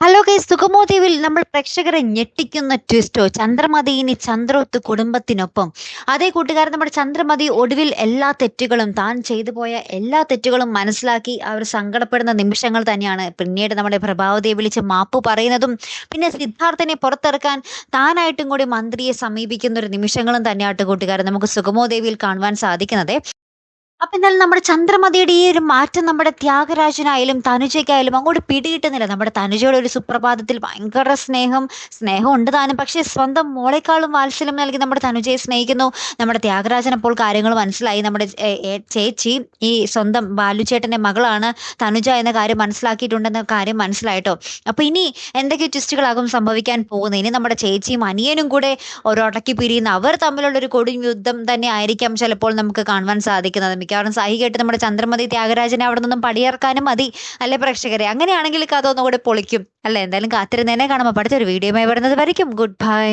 Hello guys സുഗമോ ദേവിൽ നമ്മൾ പ്രേക്ഷകരെ ഞെട്ടിക്കുന്ന ട്വിസ്റ്റോ ചന്ദ്രമതിയിനി ചന്ദ്രോത്ത് കുടുംബത്തിനൊപ്പം. അതേ കൂട്ടുകാരൻ നമ്മുടെ ചന്ദ്രമതി ഒടുവിൽ എല്ലാ തെറ്റുകളും താൻ ചെയ്തു പോയ എല്ലാ തെറ്റുകളും മനസ്സിലാക്കി അവർ സങ്കടപ്പെടുന്ന നിമിഷങ്ങൾ തന്നെയാണ്. പിന്നീട് നമ്മുടെ പ്രഭാവതിയെ വിളിച്ച് മാപ്പ് പറയുന്നതും പിന്നെ സിദ്ധാർത്ഥനെ പുറത്തിറക്കാൻ താനായിട്ടും കൂടി മന്ത്രിയെ സമീപിക്കുന്ന ഒരു നിമിഷങ്ങളും തന്നെയായിട്ട് കൂട്ടുകാരൻ നമുക്ക് സുഗമോ ദേവിയിൽ കാണുവാൻ സാധിക്കുന്നത്. അപ്പൊ എന്നാലും നമ്മുടെ ചന്ദ്രമതിയുടെ ഈ ഒരു മാറ്റം നമ്മുടെ ത്യാഗരാജനായാലും തനുജയ്ക്കായാലും അങ്ങോട്ട് പിടികിട്ടുന്നില്ല. നമ്മുടെ തനുജയുടെ ഒരു സുപ്രഭാതത്തിൽ ഭയങ്കര സ്നേഹം സ്നേഹം ഉണ്ട് താനും. പക്ഷേ സ്വന്തം മോളെക്കാളും വാത്സല്യം നൽകി നമ്മുടെ തനുജയെ സ്നേഹിക്കുന്നു. നമ്മുടെ ത്യാഗരാജൻ അപ്പോൾ കാര്യങ്ങൾ മനസ്സിലായി. നമ്മുടെ ചേച്ചി ഈ സ്വന്തം ബാലുചേട്ടന്റെ മകളാണ് തനുജ എന്ന കാര്യം മനസ്സിലാക്കിയിട്ടുണ്ടെന്ന കാര്യം മനസ്സിലായിട്ടോ? അപ്പൊ ഇനി എന്തൊക്കെ ട്വിസ്റ്റുകളാകും സംഭവിക്കാൻ പോകുന്നത്? ഇനി നമ്മുടെ ചേച്ചിയും അനിയനും കൂടെ ഒരൊടക്കി പിരിയുന്ന അവർ തമ്മിലുള്ള ഒരു കൊടും യുദ്ധം തന്നെ ആയിരിക്കാം ചിലപ്പോൾ നമുക്ക് കാണുവാൻ സാധിക്കുന്നത് മിക്കവാറും സായി കേട്ട് നമ്മുടെ ചന്ദ്രമതി ത്യാഗരാജനെ അവിടെ നിന്നും പടിയിറക്കാനും മതി അല്ലെ പ്രേക്ഷകരെ? അങ്ങനെയാണെങ്കിൽ കഥ ഒന്നുകൂടെ പൊളിക്കും അല്ലെ? എന്തായാലും കാത്തിരുന്നേനെ കാണുമ്പോൾ അടുത്തൊരു വീഡിയോയുമായി വരുന്നത് വരയ്ക്കും. Good bye